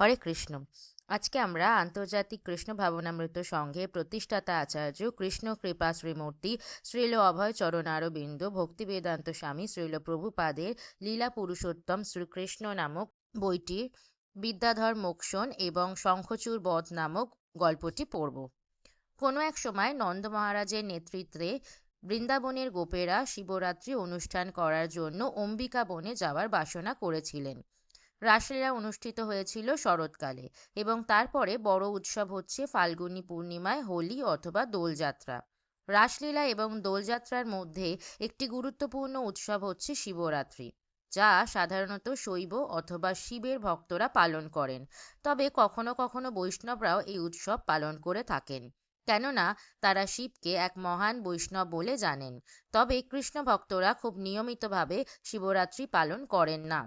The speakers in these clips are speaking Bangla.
হরে কৃষ্ণ। আজকে আমরা আন্তর্জাতিক কৃষ্ণ ভাবনামৃত সংঘে প্রতিষ্ঠাতা আচার্য কৃষ্ণ কৃপা শ্রীমূর্তি শ্রীল অভয় চরণারবিন্দ ভক্তি বেদান্ত স্বামী শ্রীল প্রভুপাদের লীলা পুরুষোত্তম শ্রীকৃষ্ণ নামক বইটির বিদ্যাধর মোক্ষণ এবং শঙ্খচূড় বধ নামক গল্পটি পড়ব। কোনো এক সময় নন্দ মহারাজের নেতৃত্বে বৃন্দাবনের গোপেরা শিবরাত্রি অনুষ্ঠান করার জন্য অম্বিকা বনে যাওয়ার বাসনা করেছিলেন। রাসলীলা অনুষ্ঠিত হয়েছিল শরৎকালে এবং তারপরে বড় উৎসব হচ্ছে ফাল্গুনী পূর্ণিমায় হোলি অথবা দোলযাত্রা। রাসলীলা এবং দোলযাত্রার মধ্যে একটি গুরুত্বপূর্ণ উৎসব হচ্ছে শিবরাত্রি, যা সাধারণত শৈব অথবা শিবের ভক্তরা পালন করেন। তবে কখনো কখনো বৈষ্ণবরাও এই উৎসব পালন করে থাকেন, কেননা তারা শিবকে এক মহান বৈষ্ণব বলে জানেন। তবে কৃষ্ণ ভক্তরা খুব নিয়মিতভাবে শিবরাত্রি পালন করেন না।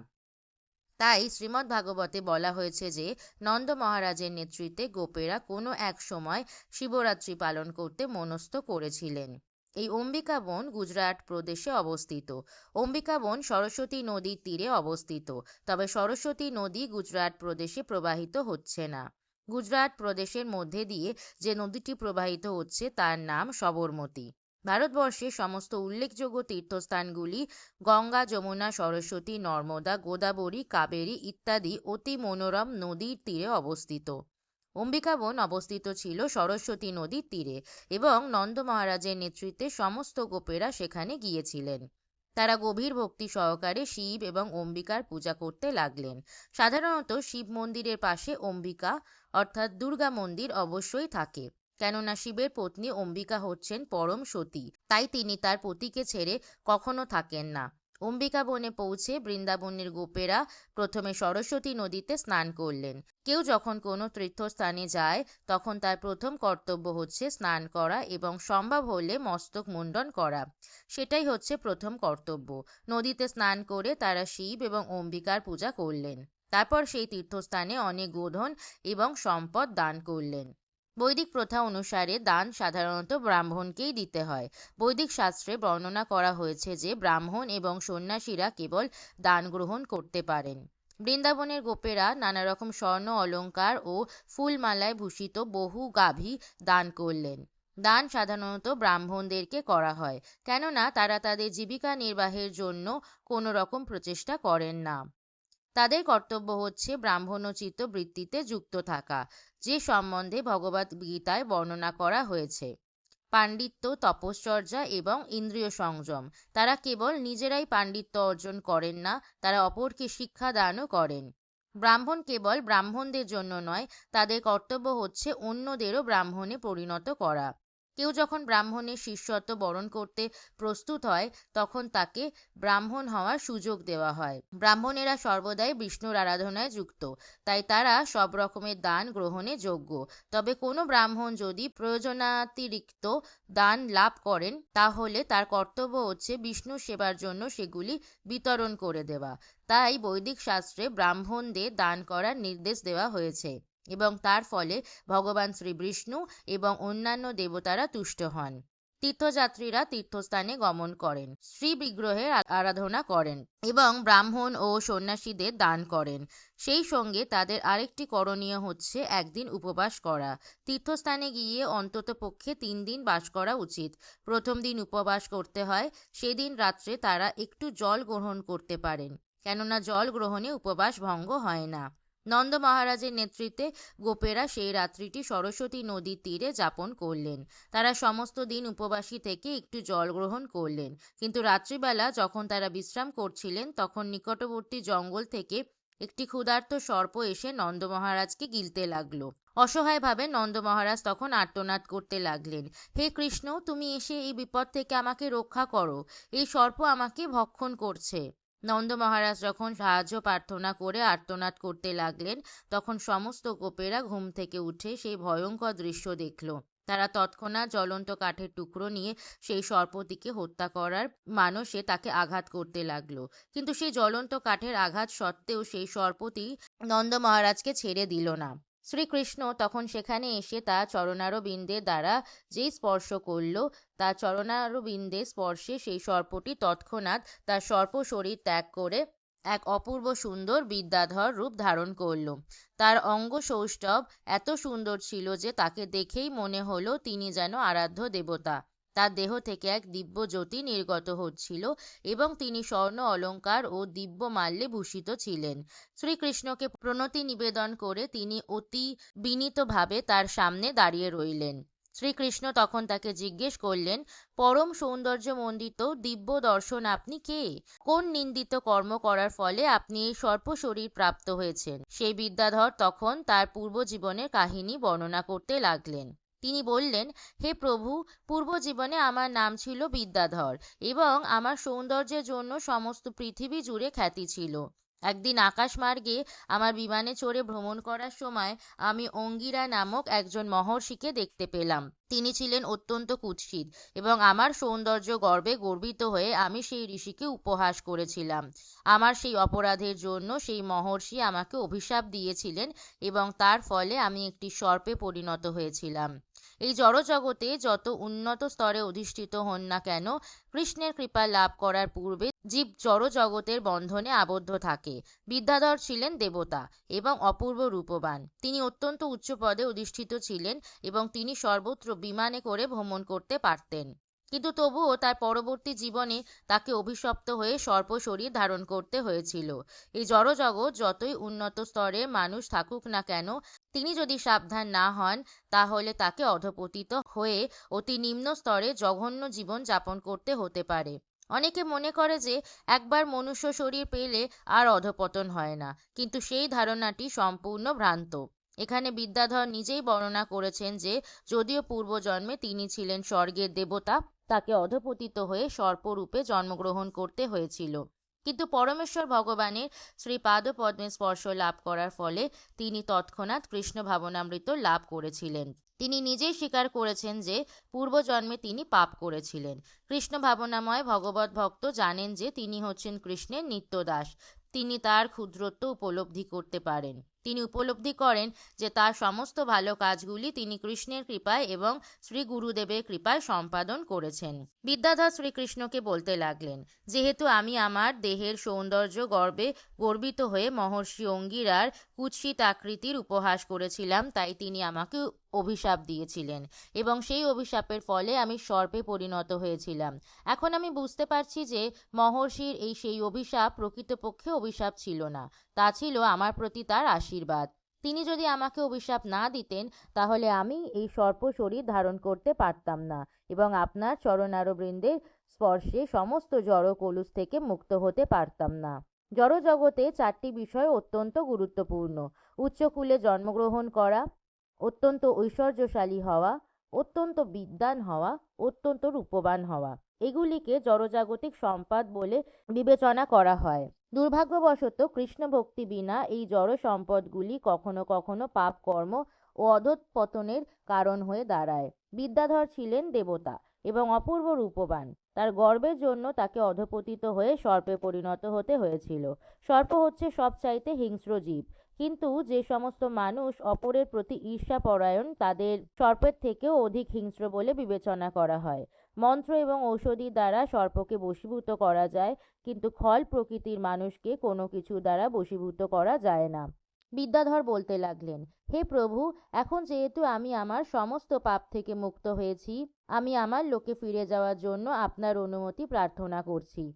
তাই শ্রীমদ্ ভাগবতে বলা হয়েছে যে, নন্দ মহারাজের নেতৃত্বে গোপেরা কোনো এক সময় শিবরাত্রি পালন করতে মনস্থ করেছিলেন। এই অম্বিকা বন গুজরাট প্রদেশে অবস্থিত। অম্বিকা বন সরস্বতী নদীর তীরে অবস্থিত। তবে সরস্বতী নদী গুজরাট প্রদেশে প্রবাহিত হচ্ছে না। গুজরাট প্রদেশের মধ্যে দিয়ে যে নদীটি প্রবাহিত হচ্ছে তার নাম সবরমতী। ভারতবর্ষের সমস্ত উল্লেখযোগ্য তীর্থস্থানগুলি গঙ্গা, যমুনা, সরস্বতী, নর্মদা, গোদাবরী, কাবেরী ইত্যাদি অতি মনোরম নদীর তীরে অবস্থিত। অম্বিকাবন অবস্থিত ছিল সরস্বতী নদীর তীরে এবং নন্দ মহারাজের নেতৃত্বে সমস্ত গোপেরা সেখানে গিয়েছিলেন। তারা গভীর ভক্তি সহকারে শিব এবং অম্বিকার পূজা করতে লাগলেন। সাধারণত শিব মন্দিরের পাশে অম্বিকা অর্থাৎ দুর্গা মন্দির অবশ্যই থাকে। কেননা শিবের পত্নী অম্বিকা হচ্ছেন পরম সতী, তাই তিনি তার পতিকে ছেড়ে কখনো থাকেন না। অম্বিকা বনে পৌঁছে বৃন্দাবনের গোপেরা প্রথমে সরস্বতী নদীতে স্নান করলেন। কেউ যখন কোনো তীর্থস্থানে যায়, তখন তার প্রথম কর্তব্য হচ্ছে স্নান করা এবং সম্ভব হলে মস্তক মুন্ডন করা। সেটাই হচ্ছে প্রথম কর্তব্য। নদীতে স্নান করে তারা শিব এবং অম্বিকার পূজা করলেন। তারপর সেই তীর্থস্থানে অনেক গোধন এবং সম্পদ দান করলেন। বৈদিক প্রথা অনুসারে দান সাধারণত ব্রাহ্মণকেই দিতে হয়। বৈদিক শাস্ত্রে বর্ণনা করা হয়েছে যে, ব্রাহ্মণ এবং সন্ন্যাসীরা কেবল দান গ্রহণ করতে পারেন। বৃন্দাবনের গোপেরা নানা রকম স্বর্ণ, অলঙ্কার ও ফুলমালায় ভূষিত বহু গাভী দান করলেন। দান সাধারণত ব্রাহ্মণদেরকে করা হয়, কেননা তারা তাদের জীবিকা নির্বাহের জন্য কোনো রকম প্রচেষ্টা করেন না। তাদের কর্তব্য হচ্ছে ব্রাহ্মণোচিত বৃত্তিতে যুক্ত থাকা, যে সম্বন্ধে ভগবত গীতায় বর্ণনা করা হয়েছে। পাণ্ডিত্য, তপশ্চর্যা এবং ইন্দ্রিয় সংযম, তারা কেবল নিজেরাই পাণ্ডিত্য অর্জন করেন না, তারা অপরকে শিক্ষা দানও করেন। ব্রাহ্মণ কেবল ব্রাহ্মণদের জন্য নয়, তাদের কর্তব্য হচ্ছে অন্যদেরও ব্রাহ্মণে পরিণত করা। কেউ যখন ব্রাহ্মণের শিষ্যত্ব বরণ করতে প্রস্তুত হয়, তখন তাকে ব্রাহ্মণ হওয়ার সুযোগ দেওয়া হয়। ব্রাহ্মণেরা সর্বদাই বিষ্ণুর আরাধনায় যুক্ত, তাই তারা সব রকমের দান গ্রহণে যোগ্য। তবে কোনো ব্রাহ্মণ যদি প্রয়োজনাতিরিক্ত দান লাভ করেন, তাহলে তার কর্তব্য হচ্ছে বিষ্ণু সেবার জন্য সেগুলি বিতরণ করে দেওয়া। তাই বৈদিক শাস্ত্রে ব্রাহ্মণদের দান করার নির্দেশ দেওয়া হয়েছে। এবং তার ফলে ভগবান শ্রী বিষ্ণু এবং অন্যান্য দেবতারা তুষ্ট হন। তীর্থযাত্রীরা তীর্থস্থানে গমন করেন শ্রী বিগ্রহের আরাধনা করেন এবং ব্রাহ্মণ ও সন্ন্যাসীদের দান করেন। সেই সঙ্গে তাদের আরেকটি করণীয় হচ্ছে একদিন উপবাস করা। তীর্থস্থানে গিয়ে অন্তত পক্ষে তিন দিন বাস করা উচিত। প্রথম দিন উপবাস করতে হয়, সেদিন রাত্রে তারা একটু জল গ্রহণ করতে পারেন। কেননা জল গ্রহণে উপবাস ভঙ্গ হয় না। নন্দ মহারাজের নেতৃত্বে গোপেরা সেই রাত্রিটি সরস্বতী নদীর তীরে যাপন করলেন। তারা সমস্ত দিন উপবাসী থেকে একটু জল গ্রহণ করলেন। কিন্তু রাত্রিবেলা যখন তারা বিশ্রাম করছিলেন, তখন নিকটবর্তী জঙ্গল থেকে একটি ক্ষুধার্ত সর্প এসে নন্দ মহারাজকে গিলতে লাগল। অসহায়ভাবে নন্দ মহারাজ তখন আর্তনাদ করতে লাগলেন, হে কৃষ্ণ, তুমি এসে এই বিপদ থেকে আমাকে রক্ষা করো। এই সর্প আমাকে ভক্ষণ করছে। নন্দ মহারাজ যখন সাহায্য প্রার্থনা করে আর্তনাদ করতে লাগলেন, তখন সমস্ত গোপেরা ঘুম থেকে উঠে সেই ভয়ঙ্কর দৃশ্য দেখল। তারা তৎক্ষণাৎ জ্বলন্ত কাঠের টুকরো নিয়ে সেই সর্পটিকে হত্যা করার মানসে তাকে আঘাত করতে লাগল। কিন্তু সেই জ্বলন্ত কাঠের আঘাত সত্ত্বেও সেই সর্পটি নন্দ মহারাজকে ছেড়ে দিল না। শ্রীকৃষ্ণ তখন সেখানে এসে তা চরণারবিন্দের দ্বারা যেই স্পর্শ করল, তা চরণারবিন্দের স্পর্শে সেই সর্পটি তৎক্ষণাৎ তার সর্প শরীর ত্যাগ করে এক অপূর্ব সুন্দর বিদ্যাধর রূপ ধারণ করল। তার অঙ্গ সৌষ্ঠব এত সুন্দর ছিল যে তাকে দেখেই মনে হলো তিনি যেন আরাধ্য দেবতা। তার দেহ থেকে এক দিব্য জ্যোতি নির্গত হচ্ছিল এবং তিনি স্বর্ণ, অলঙ্কার ও দিব্য মাল্যে ভূষিত ছিলেন। শ্রীকৃষ্ণকে প্রণতি নিবেদন করে তিনি অতি বিনীতভাবে তার সামনে দাঁড়িয়ে রইলেন। শ্রীকৃষ্ণ তখন তাকে জিজ্ঞেস করলেন, পরম সৌন্দর্যমণ্ডিত দিব্য দর্শন আপনি কে? কোন নিন্দিত কর্ম করার ফলে আপনি এই সর্প শরীর প্রাপ্ত হয়েছেন? সেই বিদ্যাধর তখন তার পূর্ব জীবনের কাহিনী বর্ণনা করতে লাগলেন। তিনি বললেন, হে প্রভু পূর্ব জীবনে আমার নাম ছিল বিদ্যাধর এবং আমার সৌন্দর্যের জন্য সমস্ত পৃথিবী জুড়ে খ্যাতি ছিল। একদিন আকাশমার্গে আমার বিমানে চড়ে ভ্রমণ করার সময় আমি অঙ্গিরা নামক একজন মহর্ষিকে দেখতে পেলাম। তিনি ছিলেন অত্যন্ত কুৎসিত এবং আমার সৌন্দর্য গর্বে গর্বিত হয়ে আমি সেই ঋষিকে উপহাস করেছিলাম। আমার সেই অপরাধের জন্য সেই মহর্ষি আমাকে অভিশাপ দিয়েছিলেন এবং তার ফলে আমি একটি সর্পে পরিণত হয়েছিলাম। এই জড়জগতে যত উন্নত স্তরে অধিষ্ঠিত হন না কেন, কৃষ্ণের কৃপা লাভ করার পূর্বে জীব জড়জগতের বন্ধনে আবদ্ধ থাকে। বিদ্যাধর ছিলেন দেবতা এবং অপূর্ব রূপবান। তিনি অত্যন্ত উচ্চ পদে অধিষ্ঠিত ছিলেন এবং তিনি সর্বত্র বিমানে করে ভ্রমণ করতে পারতেন। কিন্তু তবুও তার পরবর্তী জীবনে তাকে অভিশপ্ত হয়ে সর্প শরীর ধারণ করতে হয়েছিল। এই জড়জগৎ যতই উন্নত স্তরের মানুষ থাকুক না কেন, তিনি যদি সাবধান না হন, তাহলে তাকে অধপতিত হয়ে অতি নিম্ন স্তরে জঘন্য জীবন যাপন করতে হতে পারে। অনেকে মনে করে যে একবার মনুষ্য শরীর পেলে আর অধপতন হয় না, কিন্তু সেই ধারণাটি সম্পূর্ণ ভ্রান্ত। এখানে বিদ্যাধর নিজেই বর্ণনা করেছেন যে যদিও পূর্বজন্মে তিনি ছিলেন স্বর্গের দেবতা, তাকে অধপতিত হয়ে সর্পরূপে জন্মগ্রহণ করতে হয়েছিল। কিন্তু পরমেশ্বর ভগবানের শ্রীপাদ পদ্মে স্পর্শ লাভ করার ফলে তিনি তৎক্ষণাৎ কৃষ্ণ ভাবনামৃত লাভ করেছিলেন। তিনি নিজেই স্বীকার করেছেন যে পূর্বজন্মে তিনি পাপ করেছিলেন। কৃষ্ণ ভাবনাময় ভগবত ভক্ত জানেন যে তিনি হচ্ছেন কৃষ্ণের নিত্যদাস। তিনি তার ক্ষুদ্রত্ব উপলব্ধি করতে পারেন। তিনি উপলব্ধি করেন যে তার সমস্ত ভালো কাজগুলি তিনি কৃষ্ণের কৃপায় এবং শ্রী গুরুদেবের কৃপায় সম্পাদন করেছেন। বিদ্যাধর শ্রীকৃষ্ণকে বলতে লাগলেন, যেহেতু আমি আমার দেহের সৌন্দর্য গর্বে গর্বিত হয়ে মহর্ষি অঙ্গিরার কুৎসিত আকৃতির উপহাস করেছিলাম, তাই তিনি আমাকে অভিশাপ দিয়েছিলেন এবং সেই অভিশাপের ফলে আমি সর্পে পরিণত হয়েছিলাম। এখন আমি বুঝতে পারছি যে মহর্ষির এই সেই অভিশাপ প্রকৃতপক্ষে অভিশাপ ছিল না, তা ছিল আমার প্রতি তার আশীর্বাদ। তিনি যদি আমাকে অভিশাপ না দিতেন, তাহলে আমি এই সর্প শরীর ধারণ করতে পারতাম না এবং আপনার চরণারবৃন্দের স্পর্শে সমস্ত জড় কলুষ থেকে মুক্ত হতে পারতাম না। জড়জগতে চারটি বিষয় অত্যন্ত গুরুত্বপূর্ণ। উচ্চকুলে জন্মগ্রহণ করা অত্যন্ত ঐশ্বর্যশালী হওয়া, অত্যন্ত বিদ্বান হওয়া, অত্যন্ত রূপবান হওয়া। এগুলিকে জড়জাগতিক সম্পদ বলে বিবেচনা করা হয়। দুর্ভাগ্যবশত কৃষ্ণ ভক্তি বিনা এই জড় সম্পদগুলি কখনো কখনো পাপ কর্ম ও অধঃপতনের কারণ হয়ে দাঁড়ায়। বিদ্যাধর ছিলেন দেবতা এবং অপূর্ব রূপবান। তার গর্বের জন্য তাকে অধপতিত হয়ে সর্পে পরিণত হতে হয়েছিল। সর্প হচ্ছে সবচাইতে হিংস্র জীব। কিন্তু যে সমস্ত মানুষ অপরের প্রতি ঈর্ষাপরায়ণ, তাদের সর্পের থেকেও অধিক হিংস্র বলে বিবেচনা করা হয়। মন্ত্র এবং ঔষধি দ্বারা সর্পকে বশীভূত করা যায়, কিন্তু খল প্রকৃতির মানুষকে কোনো কিছু দ্বারা বশীভূত করা যায় না। বিদ্যাধর বলতে লাগলেন, হে প্রভু, এখন যেহেতু আমি আমার সমস্ত পাপ থেকে মুক্ত হয়েছি, আমি আমার লোকে ফিরে যাওয়ার জন্য আপনার অনুমতি প্রার্থনা করছি।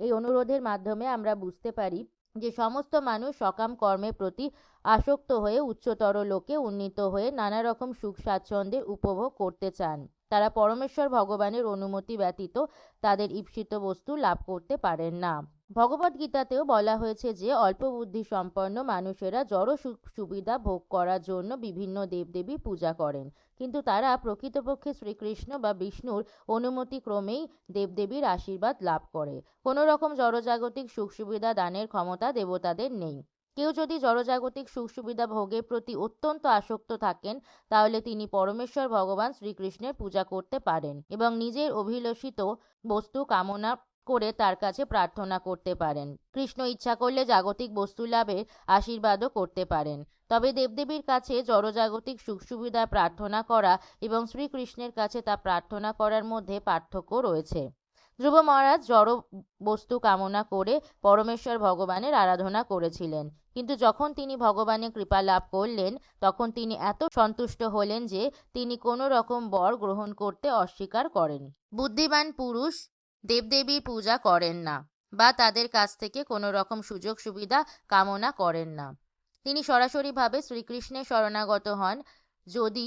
এই অনুরোধের মাধ্যমে আমরা বুঝতে পারি যে সমস্ত মানুষ সকাম কর্মের প্রতি আসক্ত হয়ে উচ্চতর লোকে উন্নীত হয়ে নানা রকম সুখ স্বাচ্ছন্দ্যের উপভোগ করতে চান। তারা পরমেশ্বর ভগবানের অনুমতি ব্যতীত তাদের ঈপ্সিত বস্তু লাভ করতে পারেন না। ভগবদ্গীতাতেও বলা হয়েছে যে, অল্প বুদ্ধি সম্পন্ন মানুষেরা জড় সুখ সুবিধা ভোগ করার জন্য বিভিন্ন দেবদেবী পূজা করেন। কিন্তু তারা প্রকৃতপক্ষে শ্রীকৃষ্ণ বা বিষ্ণুর অনুমতি ক্রমেই দেবদেবীর আশীর্বাদ লাভ করে। কোনো রকম জড়জাগতিক সুখ সুবিধা দানের ক্ষমতা দেবতাদের নেই। কেউ যদি জড়জাগতিক সুখ সুবিধা ভোগের প্রতি অত্যন্ত আসক্ত থাকেন, তাহলে তিনি পরমেশ্বর ভগবান শ্রীকৃষ্ণের পূজা করতে পারেন এবং নিজের অভিলষিত বস্তু কামনা করে তার কাছে প্রার্থনা করতে পারেন। কৃষ্ণ ইচ্ছা করলে জাগতিক বস্তু লাভে আশীর্বাদও করতে পারেন। তবে দেবদেবীর কাছে জড়জাগতিক সুখ সুবিধা প্রার্থনা করা এবং শ্রীকৃষ্ণের কাছে তা প্রার্থনা করার মধ্যে পার্থক্য রয়েছে। ধ্রুব মহারাজ জড় বস্তু কামনা করে পরমেশ্বর ভগবানের আরাধনা করেছিলেন। কিন্তু যখন তিনি ভগবানের কৃপা লাভ করলেন, তখন তিনি এত সন্তুষ্ট হলেন যে তিনি কোনো রকম বর গ্রহণ করতে অস্বীকার করেন। বুদ্ধিমান পুরুষ দেবদেবীর পূজা করেন না বা তাদের কাছ থেকে কোনো রকম সুযোগ সুবিধা কামনা করেন না। তিনি সরাসরিভাবে শ্রীকৃষ্ণের শরণাগত হন যদি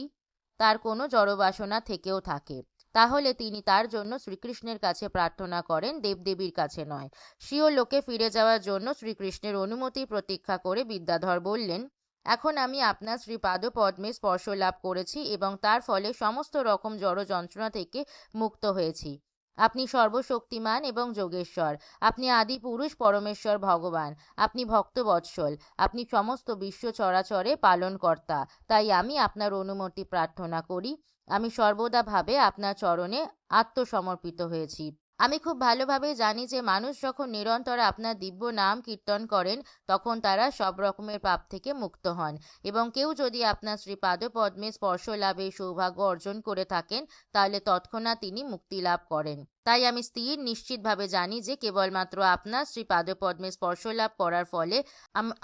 তার কোনো জড়বাসনা থেকেও থাকে। তাহলে তিনি তার জন্য শ্রীকৃষ্ণের কাছে প্রার্থনা করেন দেবদেবীর কাছে নয়। স্বীয় লোকে ফিরে যাওয়ার জন্য শ্রীকৃষ্ণের অনুমতি প্রতীক্ষা করে বিদ্যাধর বললেন, এখন আমি আপনার শ্রীপাদ পদ্মে স্পর্শ লাভ করেছি এবং তার ফলে সমস্ত রকম জড় যন্ত্রণা থেকে মুক্ত হয়েছি। আপনি সর্বশক্তিমান এবং যোগেশ্বর। আপনি আদি পুরুষ, পরমেশ্বর, ভগবান। আপনি ভক্ত বৎসল আপনি সমস্ত বিশ্ব চরাচরে পালনকর্তা। তাই আমি আপনার অনুমতি প্রার্থনা করি। আমি সর্বদাভাবে আপনার চরণে আত্মসমর্পিত হয়েছি। আমি খুব ভালোভাবে জানি যে মানুষ যখন নিরন্তর আপনার দিব্য নাম কীর্তন করেন, তখন তারা সব রকমের পাপ থেকে মুক্ত হন। এবং কেউ যদি আপনার শ্রী পাদপদ্মে স্পর্শ লাভে সৌভাগ্য অর্জন করে থাকেন, তাহলে তৎক্ষণাৎ তিনি মুক্তি লাভ করেন। তাই আমি স্থির নিশ্চিতভাবে জানি যে কেবলমাত্র আপনার শ্রী পাদপদ্মে স্পর্শ লাভ করার ফলে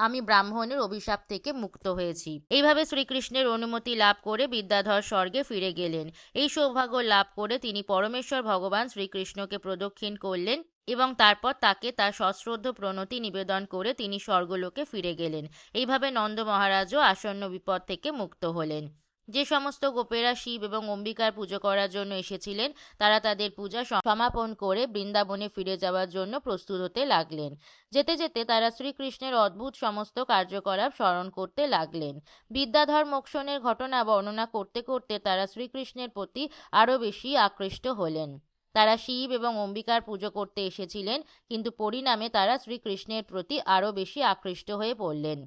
আমি ব্রাহ্মণের অভিশাপ থেকে মুক্ত হয়েছি। এইভাবে শ্রীকৃষ্ণের অনুমতি লাভ করে বিদ্যাধর স্বর্গে ফিরে গেলেন। এই সৌভাগ্য লাভ করে তিনি পরমেশ্বর ভগবান শ্রীকৃষ্ণকে প্রদক্ষিণ করলেন এবং তারপর তাকে তার সশ্রদ্ধ প্রণতি নিবেদন করে তিনি স্বর্গলোকে ফিরে গেলেন। এইভাবে নন্দ মহারাজও আসন্ন বিপদ থেকে মুক্ত হলেন। যে সমস্ত গোপেরা শিব এবং অম্বিকার পুজো করার জন্য এসেছিলেন, তারা তাদের পূজা সমাপন করে বৃন্দাবনে ফিরে যাওয়ার জন্য প্রস্তুত হতে লাগলেন। যেতে যেতে তারা শ্রীকৃষ্ণের অদ্ভুত সমস্ত কার্যকলাপ স্মরণ করতে লাগলেন। বিদ্যাধর মোক্ষণের ঘটনা বর্ণনা করতে করতে তারা শ্রীকৃষ্ণের প্রতি আরও বেশি আকৃষ্ট হলেন। তারা শিব এবং অম্বিকার পুজো করতে এসেছিলেন, কিন্তু পরিণামে তারা শ্রীকৃষ্ণের প্রতি আরও বেশি আকৃষ্ট হয়ে পড়লেন।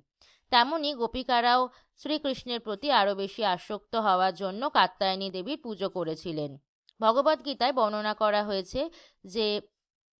তেমনি গোপিকারাও শ্রীকৃষ্ণের প্রতি আরও বেশি আসক্ত হওয়ার জন্য কাত্যায়নী দেবীর পুজো করেছিলেন। ভগবদ্গীতায় বর্ণনা করা হয়েছে যে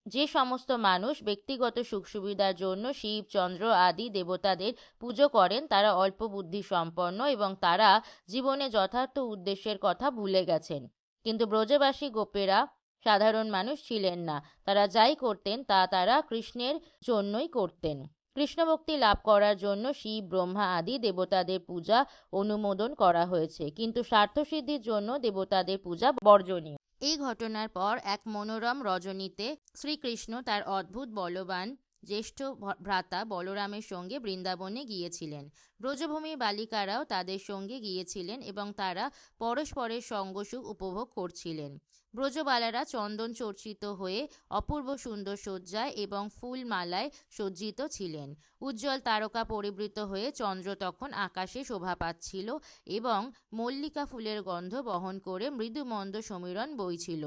যে সমস্ত মানুষ ব্যক্তিগত সুখ সুবিধার জন্য শিব, চন্দ্র আদি দেবতাদের পুজো করেন, তারা অল্প বুদ্ধি সম্পন্ন এবং তারা জীবনে যথার্থ উদ্দেশ্যের কথা ভুলে গেছেন। কিন্তু ব্রজবাসী গোপেরা সাধারণ মানুষ ছিলেন না। তারা যাই করতেন, তা তারা কৃষ্ণের জন্যই করতেন। কৃষ্ণভক্তি লাভ করার জন্য শিব, ব্রহ্মা আদি দেবতাদের পূজা অনুমোদন করা হয়েছে। কিন্তু স্বার্থসিদ্ধির জন্য দেবতাদের পূজা বর্জনীয়। এই ঘটনার পর এক মনোরম রজনীতে শ্রীকৃষ্ণ তার অদ্ভুত বলবান জ্যেষ্ঠ ভ্রাতা বলরামের সঙ্গে বৃন্দাবনে গিয়েছিলেন। ব্রজভূমির বালিকারাও তাদের সঙ্গে গিয়েছিলেন এবং তারা পরস্পরের সঙ্গসুখ উপভোগ করছিলেন। ব্রজবালারা চন্দন চর্চিত হয়ে অপূর্ব সুন্দর সজ্জায় এবং ফুলমালায় সজ্জিত ছিলেন। উজ্জ্বল তারকা পরিবৃত হয়ে চন্দ্র তখন আকাশে শোভা পাচ্ছিল এবং মল্লিকা ফুলের গন্ধ বহন করে মৃদুমন্দ সমীরণ বইছিল।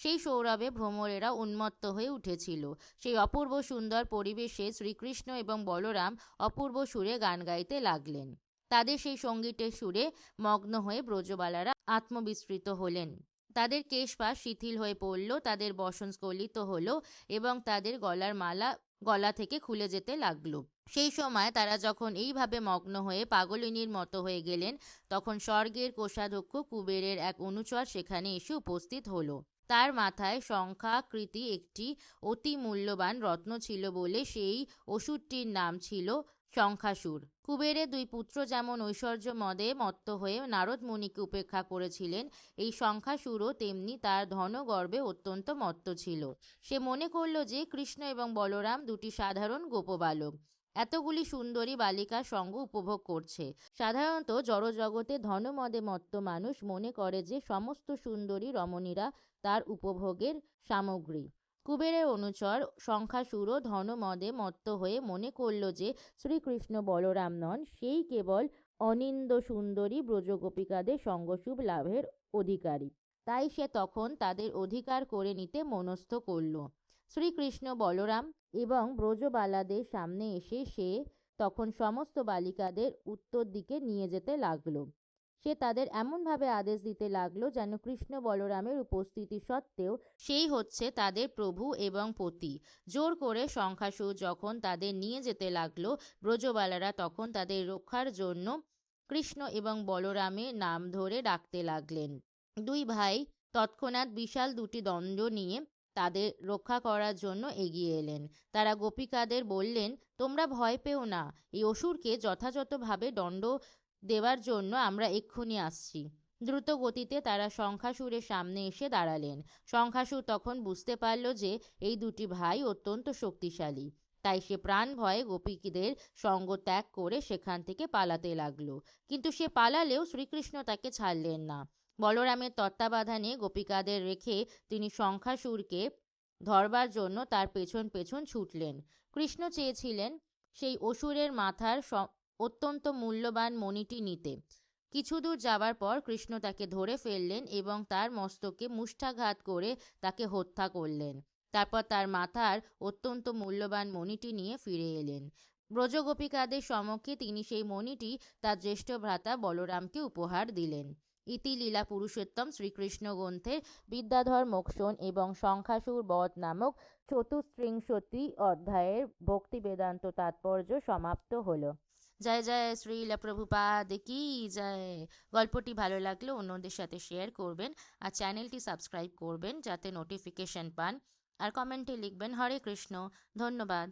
সেই সৌরভে ভ্রমরেরা উন্মত্ত হয়ে উঠেছিল। সেই অপূর্ব সুন্দর পরিবেশে শ্রীকৃষ্ণ এবং বলরাম অপূর্ব সুরে গান গাইতে লাগলেন। তাদের সেই সঙ্গীতের সুরে মগ্ন হয়ে ব্রজবালারা আত্মবিস্মৃত হলেন। তাদের কেশপাশ শিথিল হয়ে পড়ল, তাদের বসন স্খলিত হলো এবং তাদের গলার মালা গলা থেকে খুলে যেতে লাগল। সেই সময় তারা যখন এইভাবে মগ্ন হয়ে পাগলিনীর মতো হয়ে গেলেন, তখন স্বর্গের কোষাধ্যক্ষ কুবেরের এক অনুচর সেখানে এসে উপস্থিত হলো। তার মাথায় সংখ্যাকৃতি একটি অতি মূল্যবান রত্ন ছিল বলে সেই ওষুধটির নাম ছিল সংখ্যাসুর কুবেরের দুই পুত্র যেমন ঐশ্বর্য মদে মত্ত হয়ে নারদ মুনিকে উপেক্ষা করেছিলেন, এই সংখ্যাসুরও তেমনি তার ধনগর্বে অত্যন্ত মত্ত ছিল। সে মনে করল যে, কৃষ্ণ এবং বলরাম দুটি সাধারণ গোপবালক। এতগুলি সুন্দরী বালিকা সঙ্গ উপভোগ করছে। সাধারণত জড়জগতে ধনমদে মত্ত মানুষ মনে করে যে, সমস্ত সুন্দরী রমণীরা তার উপভোগের সামগ্রী। কুবেরের অনুচর সংখ্যাসুর ধনমদে মত্ত হয়ে মনে করল যে শ্রীকৃষ্ণ বলরাম নন, সেই কেবল অনিন্দ সুন্দরী ব্রজগোপিকাদের সঙ্গশুভ লাভের অধিকারী। তাই সে তখন তাদের অধিকার করে নিতে মনস্থ করল। শ্রীকৃষ্ণ বলরাম এবং ব্রজবালাদের সামনে এসে সে তখন সমস্ত বালিকাদের উত্তর দিকে নিয়ে যেতে লাগল। সে তাদের এমনভাবে আদেশ দিতে লাগল যেন কৃষ্ণ বলরামের উপস্থিতি সত্ত্বেও সেই হচ্ছে তাদের প্রভু এবং পতি। জোর করে সংখ্যাসুর যখন তাদের নিয়ে যেতে লাগল, ব্রজবালারা তখন তাদের রক্ষার জন্য কৃষ্ণ এবং বলরামের নাম ধরে ডাকতে লাগলেন। দুই ভাই তৎক্ষণাৎ বিশাল দুটি দণ্ড নিয়ে তাদের রক্ষা করার জন্য এগিয়ে এলেন। তারা গোপিকাদের বললেন, তোমরা ভয় পেও না। এই অসুরকে যথাযথভাবে দণ্ড দেওয়ার জন্য আমরা এক্ষুনি আসছি। দ্রুত গতিতে তারা শঙ্খাসুরের সামনে এসে দাঁড়ালেন। শঙ্খাসুর তখন বুঝতে পারল যে এই দুটি ভাই অত্যন্ত শক্তিশালী। তাই সে প্রাণ ভয়ে গোপীদের সঙ্গ ত্যাগ করে সেখান থেকে পালাতে লাগল। কিন্তু সে পালালেও শ্রীকৃষ্ণ তাকে ছাড়লেন না। বলরামের তত্ত্বাবধানে গোপিকাদের রেখে তিনি শঙ্খাসুরকে ধরবার জন্য তার পেছন পেছন ছুটলেন। কৃষ্ণ চেয়েছিলেন সেই অসুরের মাথার অত্যন্ত মূল্যবান মণিটি নিতে। কিছু দূর যাওয়ার পর কৃষ্ণ তাকে ধরে ফেললেন এবং তার মস্তকে মুষ্ঠাঘাত করে তাকে হত্যা করলেন। তারপর তার মাথার অত্যন্ত মূল্যবান মণিটি নিয়ে ফিরে এলেন। ব্রজগোপিকাদের সমক্ষে তিনি সেই মণিটি তার জ্যেষ্ঠ ভ্রাতা বলরামকে উপহার দিলেন। ইতি লীলা পুরুষোত্তম শ্রীকৃষ্ণ গ্রন্থের বিদ্যাধর মোক্ষণ এবং শঙ্খাসুর বধ নামক চতুস্ত্রিংশতি অধ্যায়ের ভক্তি বেদান্ত তাৎপর্য সমাপ্ত হলো। জয় জয় শ্রীলা প্রভুপাদ কি জয়। গল্পটি ভালো লাগলে অন্যদের সাথে শেয়ার করবেন আর চ্যানেলটি সাবস্ক্রাইব করবেন যাতে নোটিফিকেশন পান। আর কমেন্টে লিখবেন, হরে কৃষ্ণ। ধন্যবাদ।